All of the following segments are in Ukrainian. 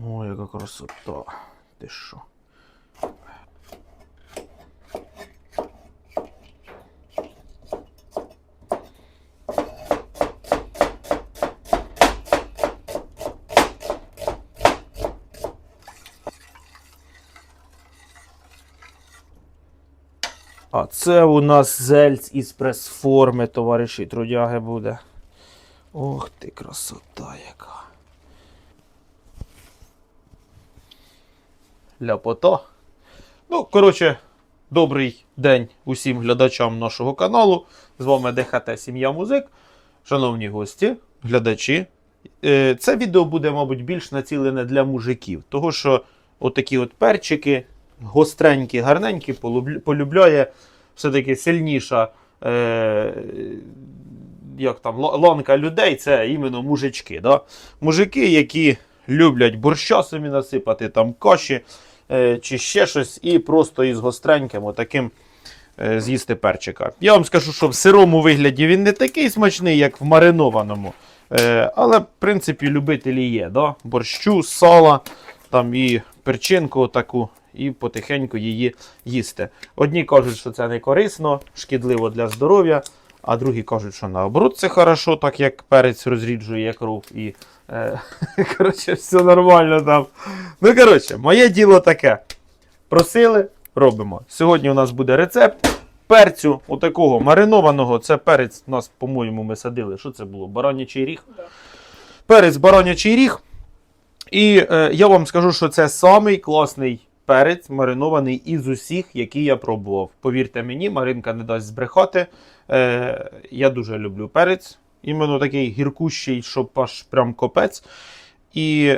Ой, яка красота. Ти що? А це у нас зельц із прес-форми, товариші, трудяги буде. Ох ти, красота яка. Ляпота. Ну, коротше, добрий день усім глядачам нашого каналу. З вами ДХТ Сім'я Музик. Шановні гості, глядачі. Е, Це відео буде, мабуть, більш націлене для мужиків. Того, що отакі от перчики, гостренькі, гарненькі, полюбляє все-таки сильніша. Е, як там, ланка людей це іменно мужички. Да? Мужики, які люблять борща собі насипати, там каші чи ще щось, і просто із гостреньким отаким е, з'їсти перчика. Я вам скажу, що в сирому вигляді він не такий смачний, як в маринованому. Е, але, в принципі, любителі є. Да? Борщу, сала, там і перчинку таку, і потихеньку її їсти. Одні кажуть, що це не корисно, шкідливо для здоров'я, а другі кажуть, що наоборот це хорошо, так як перець розріджує кров і. Е, коротше, все нормально там. Ну, коротше, моє діло таке. Просили, робимо. Сьогодні у нас буде рецепт перцю, отакого маринованого. Це перець у нас, по-моєму, ми садили. Що це було? Баранячий ріг? Перець баранячий ріг. І е, я вам скажу, що це самий класний перець, маринований із усіх, які я пробував. Повірте мені, Маринка не дасть збрехати. Е, я дуже люблю перець. Іменно такий гіркущий, щоб аж прям копець. І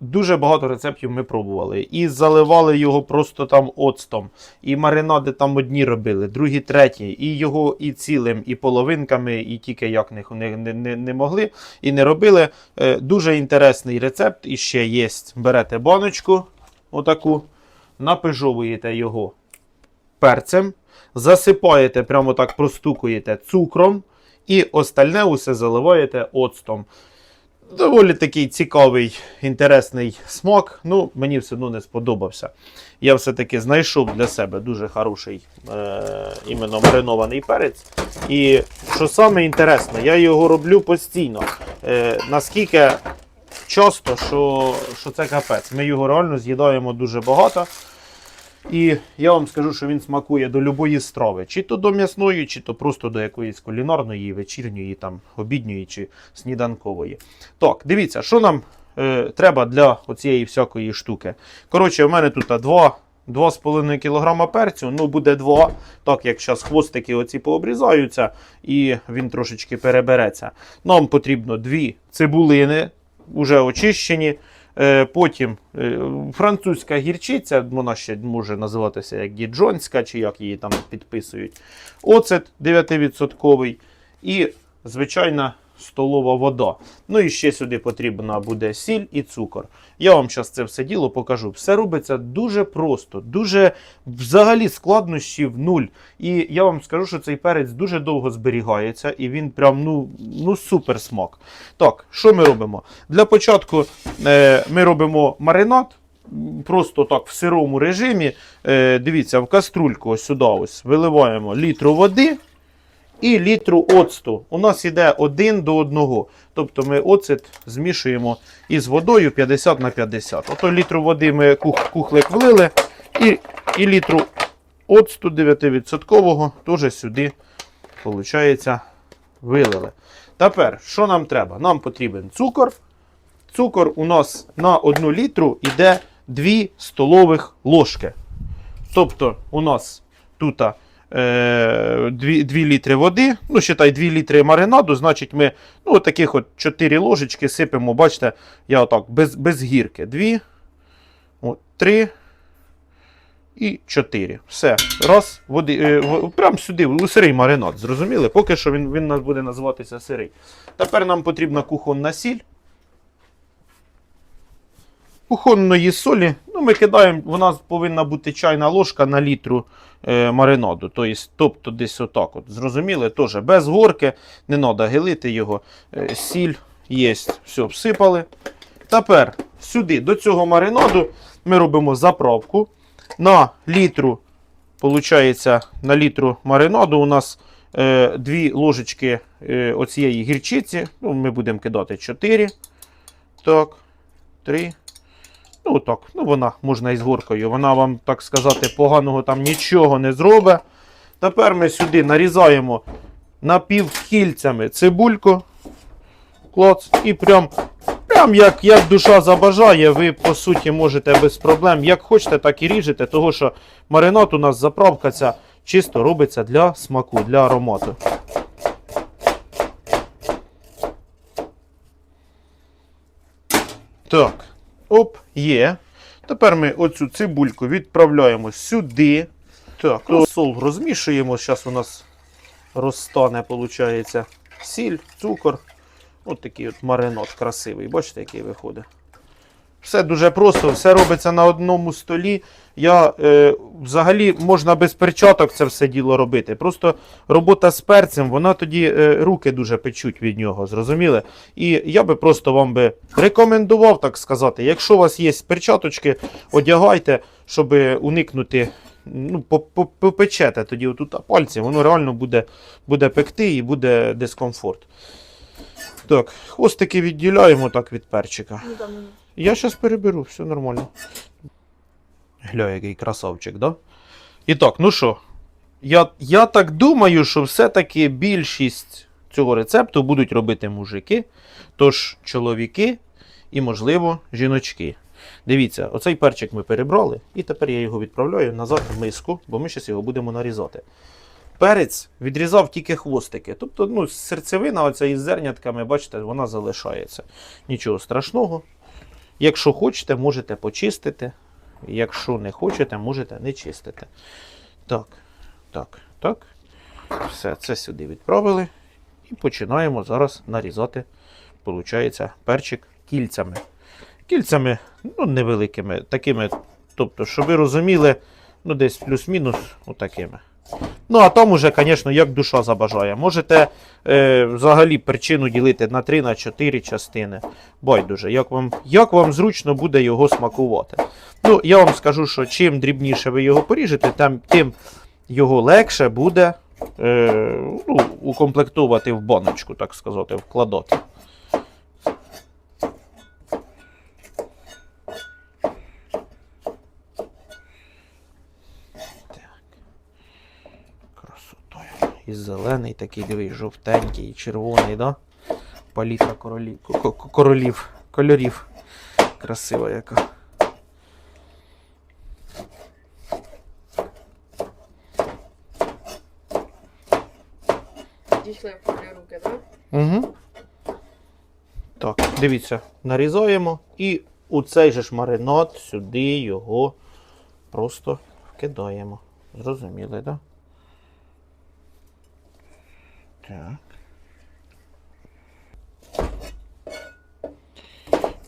дуже багато рецептів ми пробували. І заливали його просто там оцтом. І маринади там одні робили, другі, треті. І його і цілим, і половинками, і тільки як не, не, не, не могли і не робили. Е, дуже інтересний рецепт. І ще є. Берете баночку, отаку, напижовуєте його перцем, засипаєте, прямо так простукуєте цукром, і остальне усе заливаєте оцтом. Доволі такий цікавий, інтересний смак. Ну, мені все одно не сподобався. Я все-таки знайшов для себе дуже хороший е, іменно маринований перець. І що саме інтересне, я його роблю постійно. Е, наскільки часто, що, що це капець. Ми його реально з'їдаємо дуже багато. І я вам скажу, що він смакує до любої страви, чи то до м'ясної, чи то просто до якоїсь кулінарної, вечірньої, там, обідньої чи сніданкової. Так, дивіться, що нам е, треба для оцієї всякої штуки. Коротше, у мене тут 2,5 кг перцю, ну буде 2, так як зараз хвостики оці пообрізаються і він трошечки перебереться. Нам потрібно 2 цибулини, вже очищені. Е, Потім е, французька гірчиця, вона ще може називатися як діджонська, чи як її там підписують. Оцет 9%. І звичайна столова вода. Ну і ще сюди потрібна буде сіль і цукор. Я вам зараз це все діло покажу. Все робиться дуже просто, дуже взагалі складнощів нуль. І я вам скажу, що цей перець дуже довго зберігається, і він прям ну, ну супер смак. Так, що ми робимо? Для початку е, ми робимо маринад. Просто так в сирому режимі. Е, дивіться, в каструльку ось сюди ось виливаємо літру води і літру оцту. У нас йде один до одного. Тобто ми оцет змішуємо із водою 50 на 50. Ото літру води ми кух, кухлик влили, і, і літру оцту 9% теж сюди, виходить, вилили. Тепер, що нам треба? Нам потрібен цукор. Цукор у нас на 1 літру йде 2 столових ложки. Тобто у нас тут 2, 2 літри води, ну, считай 2 літри маринаду, значить ми ну, таких от 4 ложечки сипемо, бачите, я отак, без, без гірки. 2, от, 3 і 4. Все. Раз, води, е, в- прям сюди, у сирий маринад, зрозуміли? Поки що він, він буде називатися сирий. Тепер нам потрібна кухонна сіль. Кухонної солі, ну ми кидаємо, вона повинна бути чайна ложка на літру е, маринаду. Тобто, тобто десь отак. От. Зрозуміли? Теж без горки, не треба гилити його. Е, сіль є, все, всипали. Тепер сюди, до цього маринаду, ми робимо заправку. На літру, получається, на літру маринаду у нас е, дві ложечки е, оцієї гірчиці. Ну, ми будемо кидати 4. Так, 3. Ну, так, ну вона можна із горкою. Вона вам, так сказати, поганого там нічого не зробить. Тепер ми сюди нарізаємо напівкільцями цибульку. Клоц. І прям, прям як, як душа забажає, ви по суті можете без проблем. Як хочете, так і ріжете, того що маринад у нас заправка ця чисто робиться для смаку, для аромату. Так, оп, є. Тепер ми оцю цибульку відправляємо сюди. Так, розсол розмішуємо. Зараз у нас розтане, виходить, сіль, цукор. От такий от маринад красивий. Бачите, який виходить. Все дуже просто, все робиться на одному столі. Я е, взагалі можна без перчаток це все діло робити. Просто робота з перцем, вона тоді е, руки дуже печуть від нього, зрозуміли? І я би просто вам би рекомендував, так сказати, якщо у вас є перчаточки, одягайте, щоб уникнути. Ну, по- по- попечете тоді отут пальці, воно реально буде, буде пекти і буде дискомфорт. Так, хвостики відділяємо так від перчика. Я зараз переберу, все нормально. Гля, який красавчик, да? І так, ну що, я, я так думаю, що все-таки більшість цього рецепту будуть робити мужики, тож чоловіки і, можливо, жіночки. Дивіться, оцей перчик ми перебрали, і тепер я його відправляю назад в миску, бо ми зараз його будемо нарізати. Перець відрізав тільки хвостики. Тобто, ну, серцевина оця із зернятками, бачите, вона залишається. Нічого страшного. Якщо хочете, можете почистити. Якщо не хочете, можете не чистити. Так, так, так. Все, це сюди відправили. І починаємо зараз нарізати, виходить, перчик кільцями. Кільцями, ну, невеликими, такими. Тобто, щоб ви розуміли, ну, десь плюс-мінус отакими. Ну, а там уже, звісно, як душа забажає. Можете е, взагалі причину ділити на 3 на 4 частини. Байдуже, як вам, як вам зручно буде його смакувати. Ну, я вам скажу, що чим дрібніше ви його поріжете, тим, тим його легше буде е, ну, укомплектувати в баночку, так сказати, вкладати. І зелений такий, дивись, жовтенький, і червоний, да? Палітра королів, ко- ко- королів, кольорів. Красива яка. дійшли руки, так? Угу. Так, дивіться, нарізаємо і у цей же ж маринад сюди його просто вкидаємо. Зрозуміли, так? Да? Так.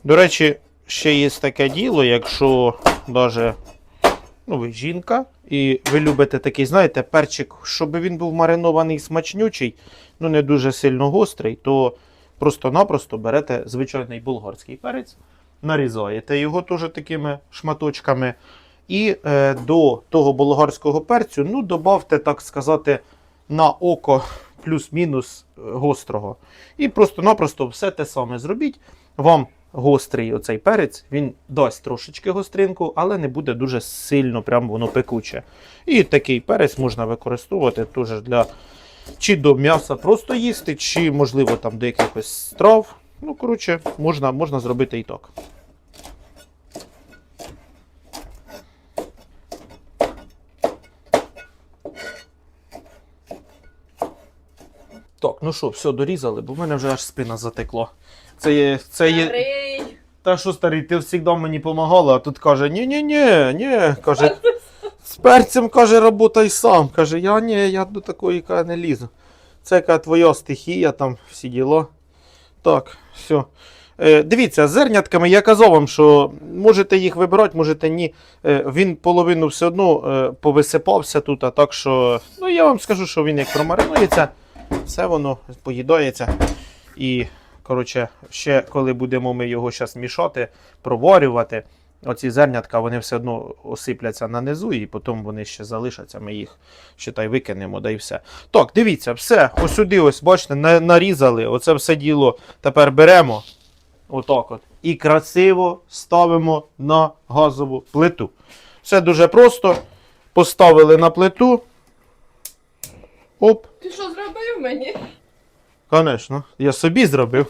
До речі, ще є таке діло, якщо даже, ну, ви жінка, і ви любите такий, знаєте, перчик, щоб він був маринований смачнючий, ну не дуже сильно гострий, то просто-напросто берете звичайний болгарський перець, нарізаєте його теж такими шматочками. І е, до того болгарського перцю, ну, добавте, так сказати, на око плюс-мінус е, гострого. І просто-напросто все те саме зробіть. Вам гострий оцей перець, він дасть трошечки гостринку, але не буде дуже сильно прям воно пекуче. І такий перець можна використовувати теж для чи до м'яса просто їсти, чи, можливо, там до якихось страв. Ну, коротше, можна, можна зробити і так. Ну що, все, дорізали, бо в мене вже аж спина затекла. Це є. Це є... Старий. Та що, старий, ти завжди мені допомагала, а тут каже, ні-ні-ні, ні, каже, з перцем, каже, работай сам. Каже, я ні, я до такої каже, не лізу. Це яка твоя стихія, там всі діла. Так, все. Е, дивіться, з зернятками я казав вам, що можете їх вибирати, можете ні. Е, він половину все одно е, повисипався тут, а так що. Ну я вам скажу, що він як промаринується, все воно поїдається і коротше, ще коли будемо ми його зараз мішати, проварювати, оці зернятка вони все одно осипляться на низу, і потім вони ще залишаться. Ми їх ще та й викинемо, да і все. Так, дивіться, все. Ось сюди, ось, бачите, нарізали. Оце все діло тепер беремо. Отак от. І красиво ставимо на газову плиту. Все дуже просто. Поставили на плиту. Оп. Ти що зробив мені? Звісно, я собі зробив.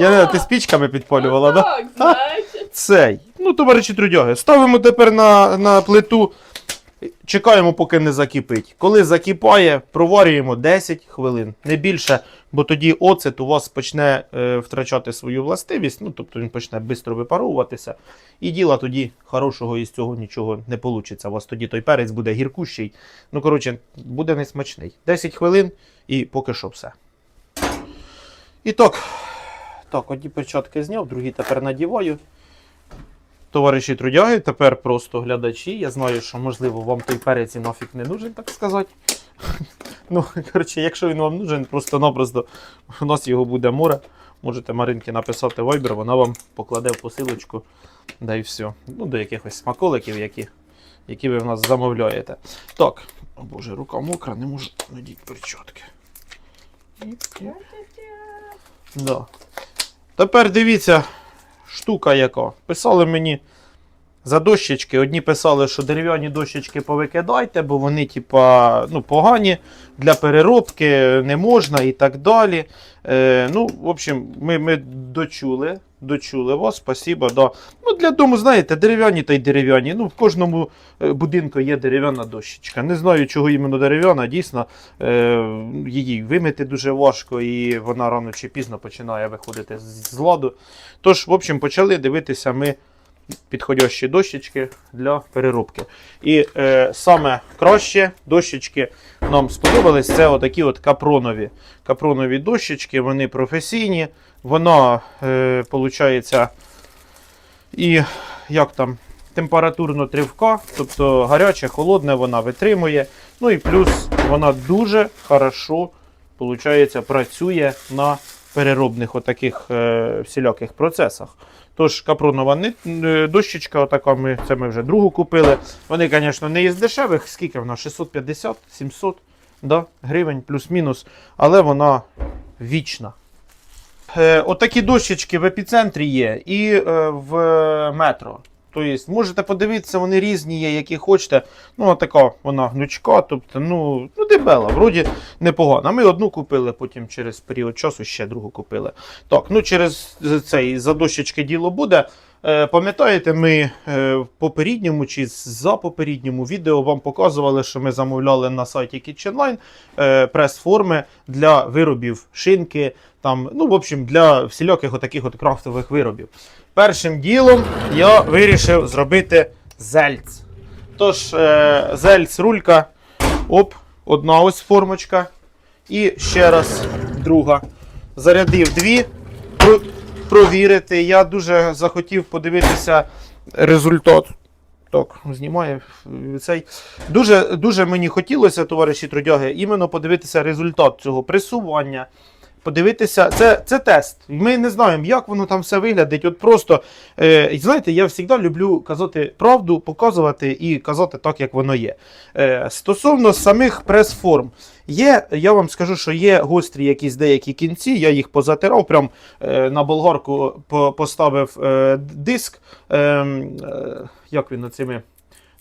Я не ти спічками підпалювала, так? Так, значить. Цей. Ну, товариші трудяги. Ставимо тепер на, на плиту. Чекаємо, поки не закипить. Коли закипає, проварюємо 10 хвилин, не більше, бо тоді оцет у вас почне е, втрачати свою властивість, ну тобто він почне швидко випаровуватися. І діла тоді хорошого із цього нічого не вийде. У вас тоді той перець буде гіркущий. Ну, коротше, буде несмачний. 10 хвилин і поки що все. І так, так, одні перчатки зняв, другі тепер надіваю. Товариші трудяги, тепер просто глядачі. Я знаю, що можливо вам той перець і нафіг не нужен, так сказати. Ну, коротше, якщо він вам нужен, просто-напросто у нас його буде море. Можете Маринки написати Viber, вона вам покладе в посилочку. Да і все. Ну, до якихось смаколиків, які, які ви в нас замовляєте. Так, о боже, рука мокра, не можу надіти перчатки. Да. Тепер дивіться, штука яка. Писали мені за дощечки. Одні писали, що дерев'яні дощечки повикидайте, бо вони, типа, ну, погані для переробки не можна і так далі. Е, ну, в общем, ми, ми дочули. Дочули вас, спасибо. Да. Ну, для дому, знаєте, дерев'яні та й дерев'яні. Ну, в кожному е, будинку є дерев'яна дощечка. Не знаю, чого іменно дерев'яна, дійсно, е, її вимити дуже важко, і вона рано чи пізно починає виходити з ладу. Тож, в общем, почали дивитися ми підходящі дощечки для переробки. І е, саме краще дощечки нам сподобались. Це отакі от капронові. Капронові дощечки, вони професійні. Вона, е, і як там, температурно тривка, тобто гаряче, холодне вона витримує. Ну і плюс вона дуже хорошо получається, працює на переробних отаких е, всіляких процесах. Тож капронова е, дощечка, отака ми, це ми вже другу купили. Вони, звісно, не із дешевих, скільки вона? 650-700 да, гривень плюс-мінус, але вона вічна. Е, отакі дощечки в епіцентрі є і е, в метро. Тобто, можете подивитися, вони різні є, які хочете. Ну, отака вона гнучка, тобто, ну, ну дебела, вроді непогана. Ми одну купили, потім через період часу ще другу купили. Так, ну через цей за дощечки діло буде. Е, Пам'ятаєте, ми е, в попередньому чи за попередньому відео вам показували, що ми замовляли на сайті KitchenLine е, прес-форми для виробів шинки, там, ну, в общем, для всіляких отаких от крафтових виробів. Першим ділом я вирішив зробити зельц. Тож, е, зельц рулька, оп, одна ось формочка. І ще раз друга. Зарядив дві. Про- провірити. Я дуже захотів подивитися результат. Так, знімає цей. Дуже, дуже мені хотілося, товариші трудяги, іменно подивитися результат цього пресування. Подивитися, це, це тест. Ми не знаємо, як воно там все виглядить. От просто, е, знаєте, я завжди люблю казати правду, показувати і казати так, як воно є. Е, стосовно самих прес-форм, є, я вам скажу, що є гострі якісь деякі кінці, я їх позатирав, прям е, на болгарку по- поставив е, диск. Е, е, як він оцими?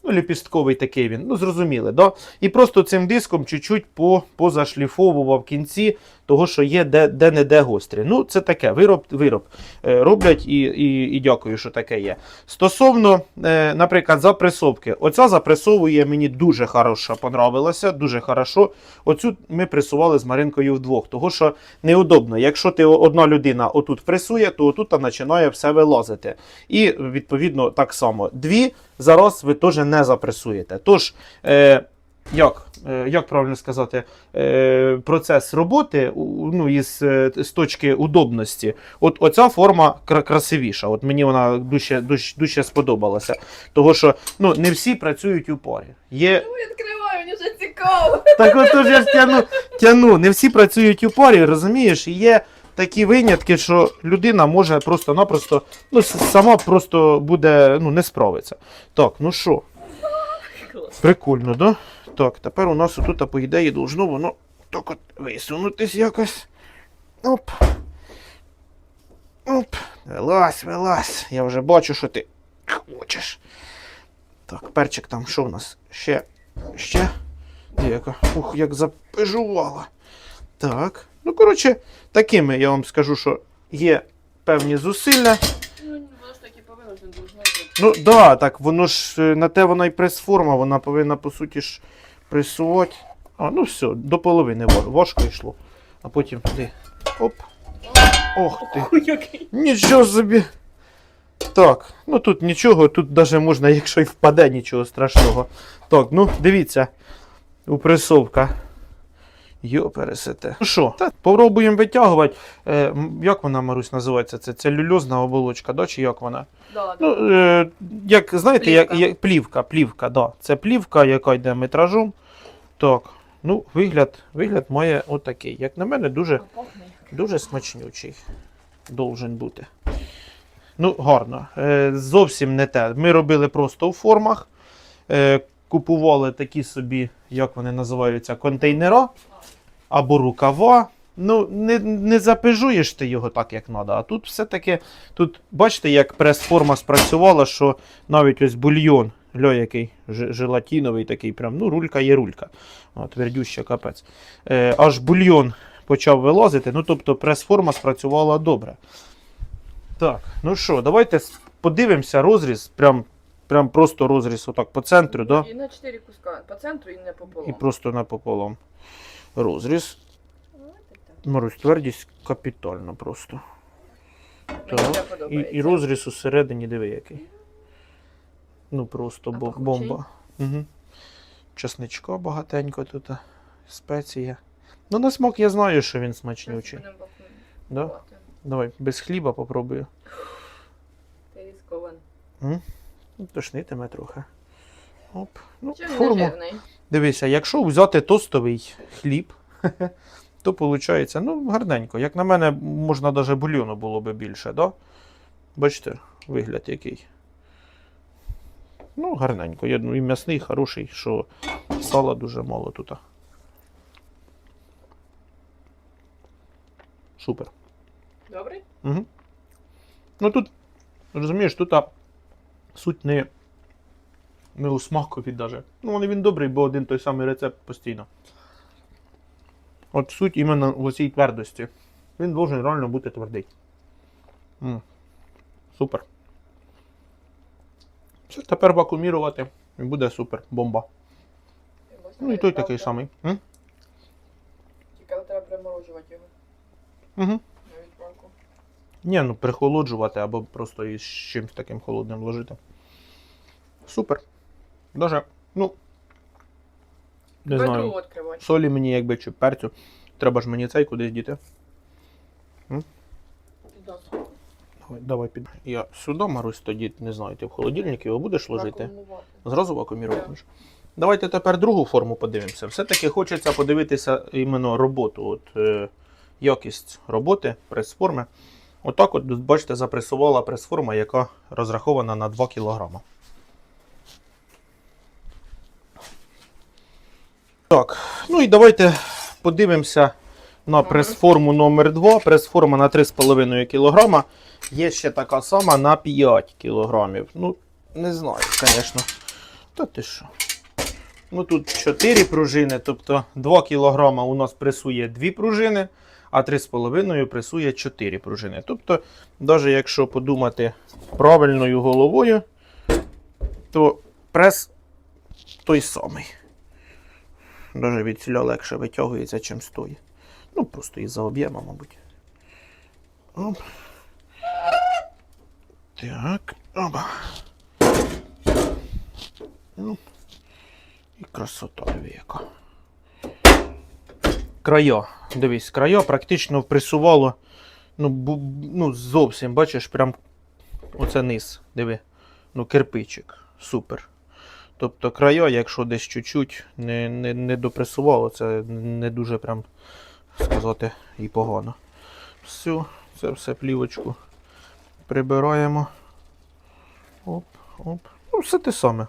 Ну, ліпістковий такий він, ну зрозуміли, да? І просто цим диском чуть-чуть по, позашліфовував кінці, того, що є де, де гострі. Ну, це таке, вироб, вироб. Е, роблять і, і, і дякую, що таке є. Стосовно, е, наприклад, запресовки. Оця запресовує мені дуже хороша, понравилася, дуже хорошо. Оцю ми пресували з Маринкою вдвох, того що неудобно. Якщо ти одна людина отут пресує, то отут починає все вилазити. І відповідно так само. Дві зараз ви теж не запресуєте. Тож, е, як, як правильно сказати, е, процес роботи ну, із, е, з точки удобності, от оця форма красивіша. От мені вона дуже, дуже, дуже сподобалася. Того що ну, не всі працюють у парі. Є Ну, мені вже цікаво. так от я ж тяну, тяну. Не всі працюють у парі, розумієш? Є такі винятки, що людина може просто-напросто, ну, сама просто буде, ну, не справиться. Так, ну що, прикольно, да? Так, тепер у нас отут, по ідеї, должно воно так от висунутись якось. Оп. Оп. Вилазь, вилазь. Я вже бачу, що ти хочеш. Так, перчик там що у нас? Ще. Ще. Яка. Ух, як запежувала. Так. Ну, коротше, такими я вам скажу, що є певні зусилля. Ну, бути. Ну, да, так, воно ж е, на те вона і прес-форма, вона повинна, по суті ж, пресувати. А, ну все, до половини важко йшло. А потім туди. Оп. Ох ти. Нічого собі. Так, ну тут нічого, тут навіть можна, якщо й впаде, нічого страшного. Так, ну дивіться. Упресовка. Йо, пересете. Ну що, попробуємо витягувати. Е, як вона, Марусь, називається? Це целюльозна оболочка, да? чи як вона? Да, да. Ну, е, як знаєте, як, як плівка, плівка, да. Це плівка, яка йде метражом. Так. Ну, вигляд, вигляд має отакий. Як на мене, дуже, дуже смачнючий. Должен бути. Ну, гарно. Е, зовсім не те. Ми робили просто у формах. Е, купували такі собі, як вони називаються, контейнера або рукава. Ну, не, не запежуєш ти його так, як треба. А тут все-таки, тут бачите, як прес-форма спрацювала, що навіть ось бульйон, ля який ж- такий, прям, ну, рулька є рулька. Твердюща капець. Е, аж бульйон почав вилазити. Ну, тобто прес-форма спрацювала добре. Так, ну що, давайте подивимося розріз, прям, прям просто розріз отак по центру, да? І на 4 куска. По центру і не пополам. і просто напополам. Розріз. Ну, так, так. Марусь, твердість капітальна просто. Так. І, і розріз усередині, диви який. Ну просто А бо, пахучий? бомба. Угу. Чесничка багатенько тут. Спеція. Ну, на смак я знаю, що він смачнючий. Да? Давай, без хліба попробую. Ти ризикован. Ну, Тошнитиме трохи. Оп. Ну, форму. Дивися, якщо взяти тостовий хліб, то виходить, ну, гарненько. Як на мене, можна навіть бульйону було би більше, да? Бачите, вигляд який. Ну, гарненько. Я, ну, і м'ясний, хороший, що сала дуже мало тут. Супер. Добрий? Угу. Ну тут, розумієш, тут а, суть не, не у смакові даже. Ну, вони він добрий, бо один той самий рецепт постійно. От суть іменно в цій твердості. Він должен реально бути твердий. М. Супер. Все, тепер вакуумірувати і буде супер, бомба. Ну і той такий самий. М? Треба приморожувати його Угу. на відправку. Ні, ну прихолоджувати або просто із чимось таким холодним ложити. Супер. Даже, ну. Не знаю. відкривати. Солі мені якби чи перцю. Треба ж мені цей кудись діти. Да. Давай, давай під. Я сюди, Марусь, тоді не знаю, ти в холодильник його будеш ложити. Вакуумувати. Зразу вакууміруватимеш. Давайте тепер другу форму подивимося. Все-таки хочеться подивитися іменно роботу. От, е, якість роботи прес-форми. Отак, от, бачите, запресувала прес-форма, яка розрахована на 2 кг. Так, ну і давайте подивимося на прес-форму номер 2 Прес-форма на 3,5 кг. Є ще така сама на 5 кг. Ну, не знаю, звісно. Та ти що? Ну тут 4 пружини, тобто 2 кг у нас пресує 2 пружини, а 3,5 пресує 4 пружини. Тобто, навіть якщо подумати правильною головою, то прес той самий. Навіть від ціля легше витягується, чим стоїть. Ну, просто із-за об'єма, мабуть. Оп. Так. Оба. Ну, і красота яка. Края. Дивись, края практично впресувало. Ну, бу- ну, зовсім, бачиш, прям оце низ. Диви. Ну, кирпичик. Супер. Тобто края, якщо десь чуть-чуть не, не, не допресувало, це не дуже прям сказати і погано. Все, це все плівочку прибираємо. Оп, оп. Ну, все те саме.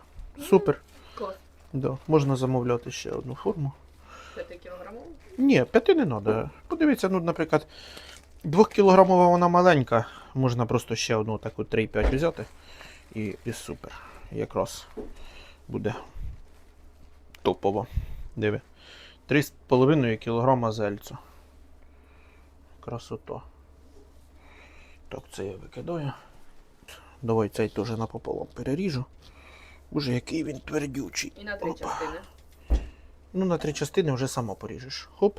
Супер. Клас. Да. Можна замовляти ще одну форму. 5 кілограмів? Ні, п'яти не треба. Подивіться, ну, наприклад, двохкілограмова вона маленька. Можна просто ще одну таку 3,5 взяти. І, і супер. Якраз буде топово. Диви. 3,5 кілограма зельцю. Красота. Так, це я викидаю. Давай цей теж напополам переріжу. Боже, який він твердючий. І на три Опа. частини. Ну, на три частини вже сама поріжеш. Хоп.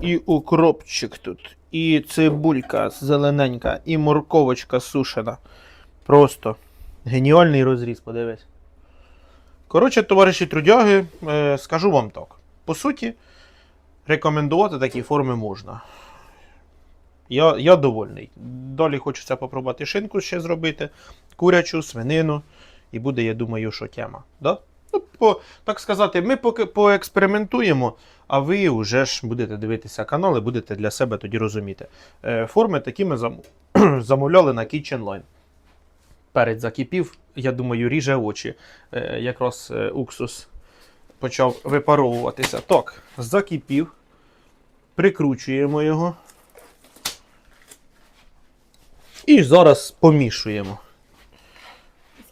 І укропчик тут, і цибулька зелененька, і морковочка сушена. Просто геніальний розріз, подивись. Коротше, товариші трудяги, е, скажу вам так. По суті, рекомендувати такі форми можна. Я, я довольний. Далі хочеться попробувати шинку ще зробити, курячу, свинину. І буде, я думаю, що тема. Да? Ну, по, так сказати, ми поки поекспериментуємо, а ви вже ж будете дивитися канал і будете для себе тоді розуміти. Е, форми такі ми зам... замовляли на Kitchen Line. Перець закипів, я думаю, ріже очі. Е, якраз е, уксус почав випаровуватися. Так, закипів. Прикручуємо його. І зараз помішуємо.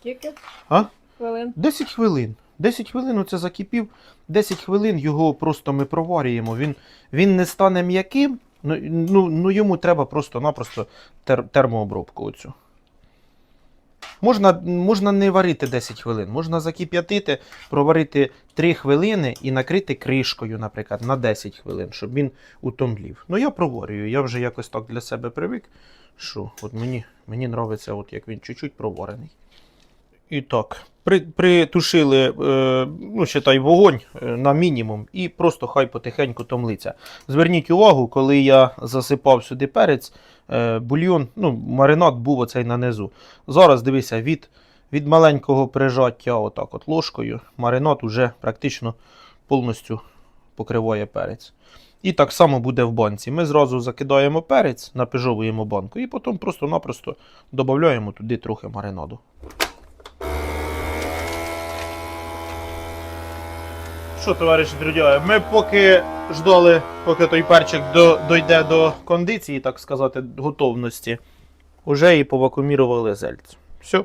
Скільки? А? Хвилин. 10 хвилин. 10 хвилин оце закипів. 10 хвилин його просто ми проварюємо. Він, він не стане м'яким. Ну, ну, ну йому треба просто-напросто тер, термообробку оцю. Можна, можна не варити 10 хвилин, можна закип'ятити, проварити 3 хвилини і накрити кришкою, наприклад, на 10 хвилин, щоб він утомлів. Ну я проварюю, я вже якось так для себе привик. Що, от мені, мені подобається, от як він чуть-чуть проварений. І так, при, притушили, е, ну, считай, вогонь е, на мінімум і просто хай потихеньку томлиться. Зверніть увагу, коли я засипав сюди перець, бульйон, ну, маринад був оцей на низу. Зараз дивися, від, від маленького прижаття отак от ложкою, маринад уже практично повністю покриває перець. І так само буде в банці. Ми зразу закидаємо перець, напижовуємо банку і потім просто-напросто додаємо туди трохи маринаду. Що, товариші друзі, ми поки ждали, поки той перчик до, дойде до кондиції, так сказати, готовності, уже і повакумірували зельцю. Все.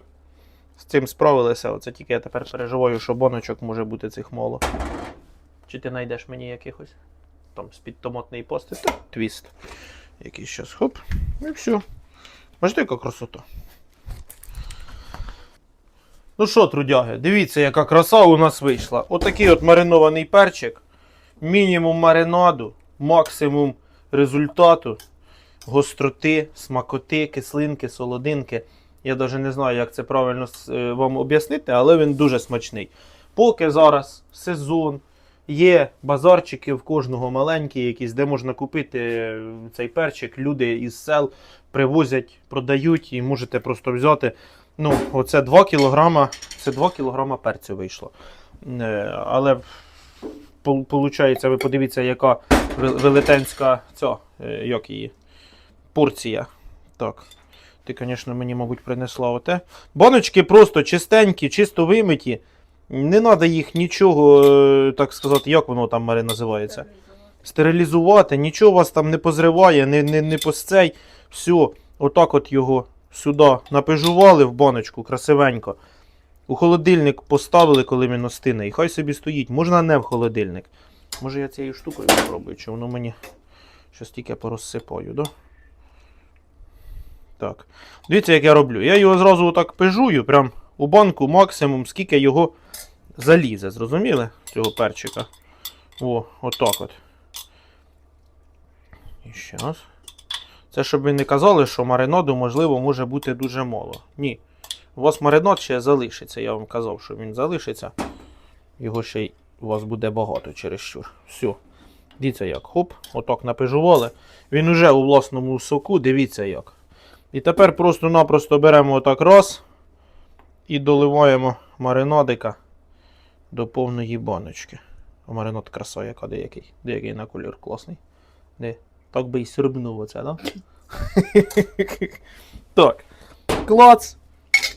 З цим справилися. Оце тільки я тепер переживаю, що боночок може бути цих мало. Чи ти знайдеш мені якихось? Там з-під томатної пасти. Твіст. Якийсь щас хоп. І все. Бачите, яка красота. Ну що, трудяги, дивіться, яка краса у нас вийшла. Отакий от маринований перчик. Мінімум маринаду, максимум результату, гостроти, смакоти, кислинки, солодинки. Я навіть не знаю, як це правильно е, вам об'яснити, але він дуже смачний. Поки зараз сезон, є базарчики в кожного маленькі, якісь, де можна купити е, цей перчик. Люди із сел привозять, продають і можете просто взяти. Ну, оце 2 кілограма, це 2 кілограма перцю вийшло. Е, Але виходить, ви подивіться, яка велетенська ця, е, як її, порція. Так. Ти, звісно, мені, мабуть, принесла оте. Баночки просто чистенькі, чисто вимиті. Не треба їх нічого, е, так сказати, як воно там Мари називається. Стерилізувати, нічого вас там не позриває, не, не, не посцей. Все, отак от його сюди напежували в баночку красивенько. У холодильник поставили, коли він остине, і хай собі стоїть. Можна не в холодильник. Може я цією штукою спробую, чи воно мені щось тільки порозсипаю, да? Так. Дивіться, як я роблю. Я його зразу отак пежую, прям у банку максимум, скільки його залізе. Зрозуміли? Цього перчика. О, отак от. І ще раз. Це щоб ви не казали, що маринаду, можливо, може бути дуже мало. Ні. У вас маринад ще залишиться. Я вам казав, що він залишиться. Його ще й у вас буде багато чересчур. Все. Дивіться як. Хоп, отак напежували. Він уже у власному соку, дивіться як. І тепер просто-напросто беремо отак раз і доливаємо маринадика до повної баночки. А маринад краса, яка деякий. Деякий на колір класний. Де? Так би і сюрбнув оце, да? так. Клац.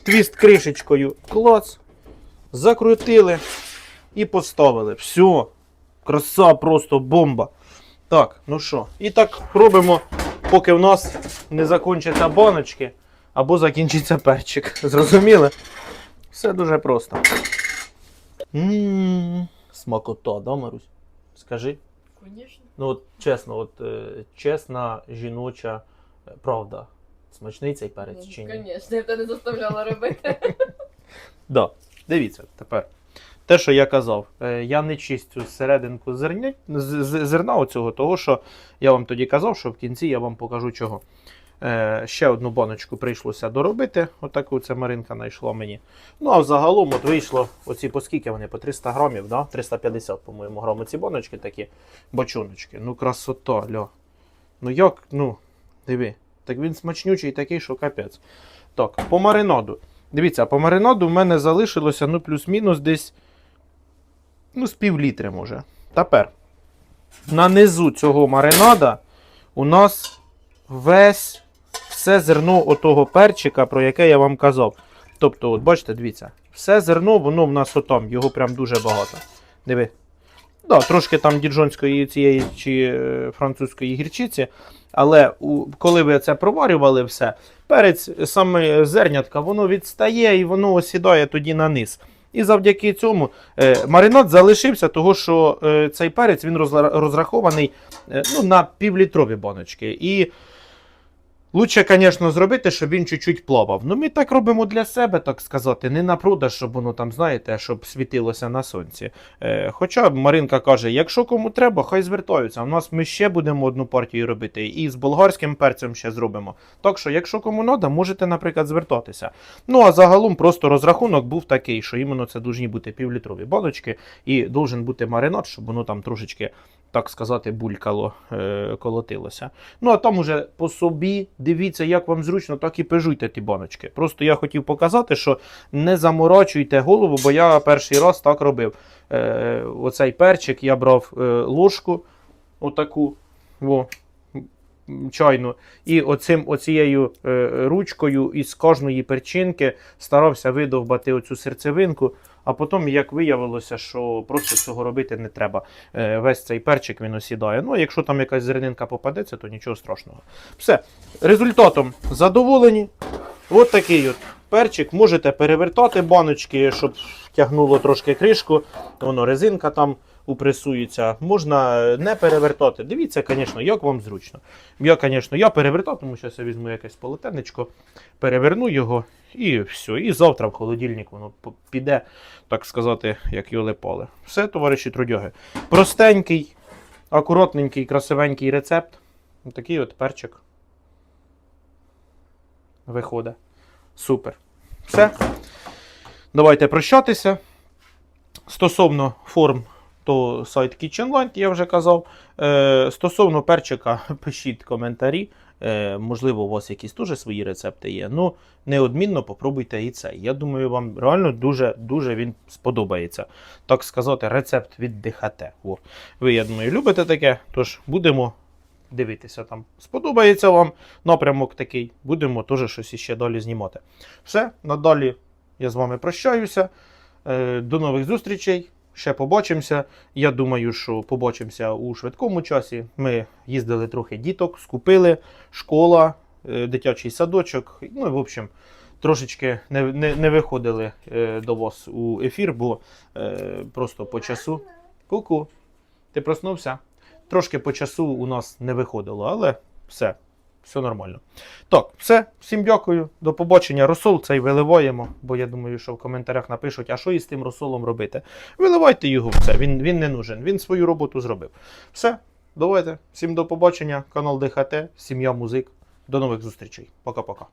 Твіст кришечкою. Клац. Закрутили і поставили. Все. Краса просто бомба. Так, ну що, і так робимо, поки в нас не закінчаться баночки або закінчиться перчик. Зрозуміли? Все дуже просто. Ммм, смакота, да, Марусь? Скажи. Конечно. Ну, от чесно, от е, чесна жіноча е, правда. Смачний цей перець чи ні? Звісно, я б не заставляла робити. Да. Дивіться тепер. Те, що я казав, е, я не чистю серединку зерня, з- з- зерна оцього, того, що я вам тоді казав, що в кінці я вам покажу чого. Е, ще одну баночку прийшлося доробити. Отаку це Маринка знайшла мені. Ну, а взагалом от вийшло оці по скільки вони? По 300 грамів, да? 350, по-моєму, грамів ці баночки такі бочоночки. Ну, красота, ля. Ну як, ну, диви. Так він смачнючий такий, що капець. Так, по маринаду. Дивіться, по маринаду в мене залишилося ну, плюс-мінус десь ну, з пів літри, може. Тепер. На низу цього маринада у нас весь все зерно отого перчика, про яке я вам казав. Тобто, от бачите, дивіться, все зерно, воно в нас отам, його прям дуже багато. Диви. Да, трошки там діджонської цієї чи е, французької гірчиці, але у, коли ви це проварювали все, перець саме зернятка, воно відстає і воно осідає тоді на низ. І завдяки цьому е, маринад залишився, того що е, цей перець він розрахований е, ну, на півлітрові баночки. І лучше, звісно, зробити, щоб він чуть-чуть плавав. Ну, ми так робимо для себе, так сказати, не на продаж, щоб воно там, знаєте, щоб світилося на сонці. Е, хоча Маринка каже, якщо кому треба, хай звертаються. У нас ми ще будемо одну партію робити, і з болгарським перцем ще зробимо. Так що, якщо кому треба, можете, наприклад, звертатися. Ну а загалом просто розрахунок був такий, що іменно це повинні бути півлітрові баночки, і должен бути маринад, щоб воно там трошечки, так сказати, булькало, е, колотилося. Ну а там уже по собі дивіться, як вам зручно, так і пежуйте ті баночки. Просто я хотів показати, що не заморочуйте голову, бо я перший раз так робив. Е, оцей перчик я брав е, ложку, отаку. Во, чайну. І оцим, оцією е, ручкою із кожної перчинки старався видовбати оцю серцевинку, а потім, як виявилося, що просто цього робити не треба. Е, весь цей перчик він осідає. Ну, а якщо там якась зернинка попадеться, то нічого страшного. Все. Результатом задоволені. От такий от перчик. Можете перевертати баночки, щоб тягнуло трошки кришку. Воно резинка там упресується. Можна е, не перевертати. Дивіться, звісно, як вам зручно. Я, звісно, я перевертав, тому що я візьму якесь полотенечко, переверну його і все. І завтра в холодильник воно піде, так сказати, як його липали. Все, товариші трудяги. Простенький, акуратненький, красивенький рецепт. Такий от перчик. Виходить. Супер. Все. Давайте прощатися. Стосовно форм, то сайт KitchenLand, я вже казав. Е, стосовно перчика, пишіть коментарі. Е, можливо, у вас якісь теж свої рецепти є. Ну, неодмінно попробуйте і цей. Я думаю, вам реально дуже дуже він сподобається. Так сказати, рецепт від ДХТ. О. Ви, я думаю, любите таке, тож будемо дивитися там. Сподобається вам напрямок такий. Будемо теж щось іще далі знімати. Все, надалі я з вами прощаюся. Е, До нових зустрічей. Ще побачимося. Я думаю, що побачимося у швидкому часі. Ми їздили трохи діток, скупили, школа, е, дитячий садочок. Ну, в общем, трошечки не, не, не виходили е, до вас у ефір, бо е, просто по часу. Ку-ку, ти проснувся? Трошки по часу у нас не виходило, але все, все нормально. Так, все, всім дякую. До побачення. Русул, цей виливаємо, бо я думаю, що в коментарях напишуть, а що із тим русулом робити. Виливайте його в він, він не нужен, він свою роботу зробив. Все, давайте. Всім до побачення. Канал ДХТ, Сім'я Музик. До нових зустрічей. Пока-пока.